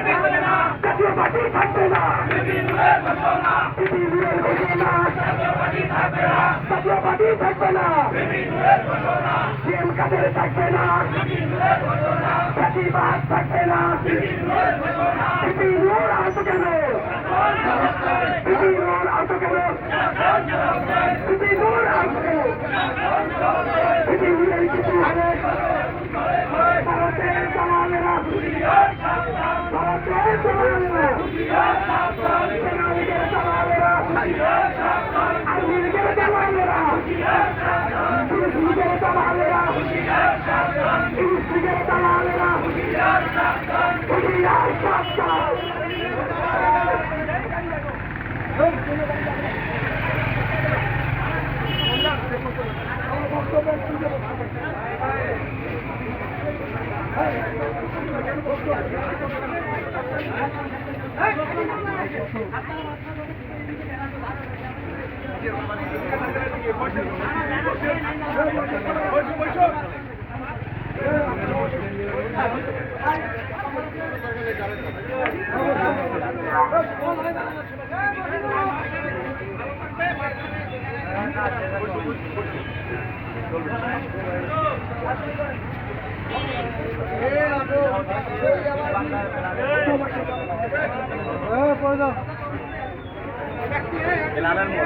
থাকবে না থাকবে না থাকবে না বিপিনুরের ঘোষণা সিএম কাদের থাকবে না বিপিনুরের ঘোষণা প্রতিবাদ থাকবে না বিপিনুরের ঘোষণা বিপিনুর আহত কেন বিপিনুর আহত কেন বিপিনুর আহত কেন বিপিনুরের কিছু হবে ভারতের দালালেরা ভারতের দালালেরা সেনালীগের দালালেরা আওয়ামী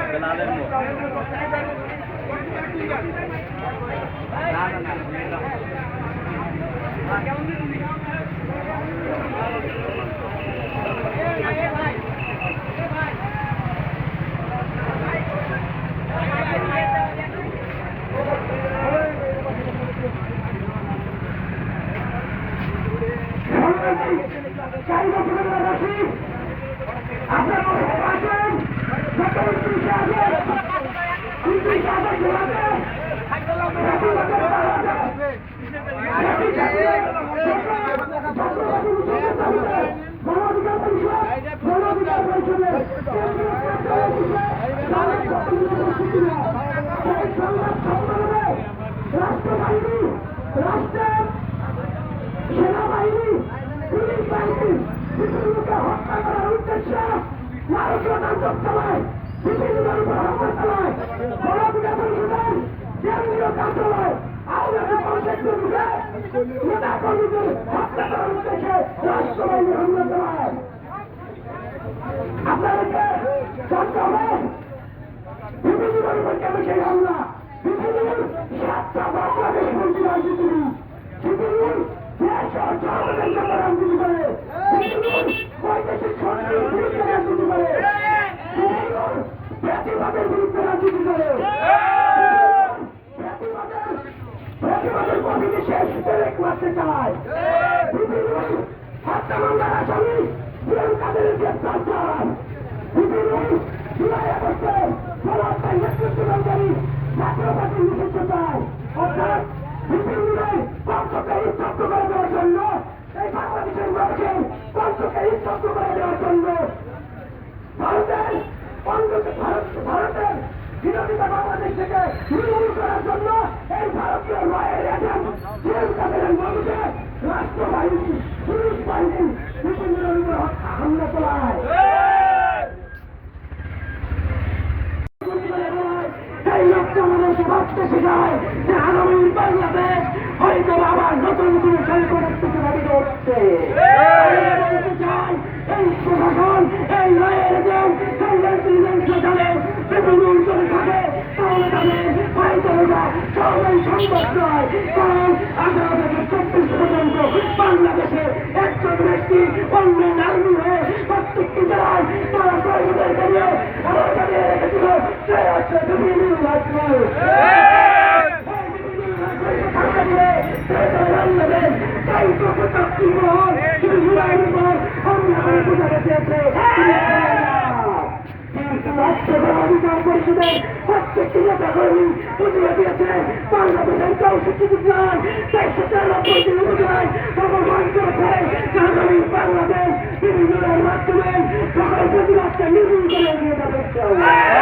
রাষ্ট্রবাহিনী রাষ্ট্রের সেনাবাহিনী পুলিশ বাহিনী বিভিন্নকে হত্যা করার উদ্দেশ্যে নারকীয় নাটক চালায় বিভিন্নদের উপর হামলা চালায় মানবাধিকার পরিষদের কেন্দ্রীয় কার্যালয় আওয়ামী কনসেপ্টে ঢুকে নেতা কর্মীদের হত্যা করার উদ্দেশ্যে রাষ্ট্রবাহিনী হামলা চালায় আপনাদেরকে জানতে হবে সেই হামলা বিভিন্ন সাতটা বাংলাদেশ মন্ত্রী রাজনীতি বিভিন্ন দেশ আমাদের জন্য রাজনীতি করে বিভিন্ন বৈদেশিক শক্তির বিরুদ্ধে রাজনীতি করে বিভিন্ন প্রতিবাদের বিরুদ্ধে রাজনীতি করে প্রতিবাদের কমিটি শেষ করে মারতে চায়। বিভিন্ন হত্যা মামলার আসামি বিএম গ্রেপ্তার চায়। বিভিন্ন জুলাই আগস্টে নেতৃত্বদানকারী ছাত্রছাত্রী নিষিদ্ধ চায় অর্থাৎ বিভিন্নের পক্ষকে স্তব্ধ করে দেওয়ার জন্য এই রাষ্ট্রবাহিনী পুলিশ বাহিনী বিভিন্ন উপর হামলা চালায় এই লোকটা ভাবতে শেখায় যে আগামী বাংলাদেশ হয়তো আবার নতুন খেলে করার থেকে দাবি করছে এই প্রশাসন, এই লয়ের এজেন্ট জানে বিভিন্ন অঞ্চলে থাকে, তাহলে তাদের হয়তো সবাই সম্ভব নয়। কারণ আঠারো থেকে চব্বিশ পর্যন্ত বাংলাদেশে একজন ব্যক্তি অন্য আর্মি হয়ে প্রত্যেকটি জেলায় তারা কর্মীদেরকে নিয়ে আমাদের রেখেছিল সে হচ্ছে বিভিন্ন রাজ্য অধিকার পরিষদের প্রত্যেকটি নেতা কর্মী বুঝিয়ে দিয়েছে বাংলাদেশের চৌষট্টি বিদ্যালয় চারশো তেরানব্বই জন উপজেলায় অবমান করেছে আগামী বাংলাদেশ বিভিন্ন মাধ্যমে সকল প্রতিবাদকে নির্মূল করে ইনশাআল্লাহ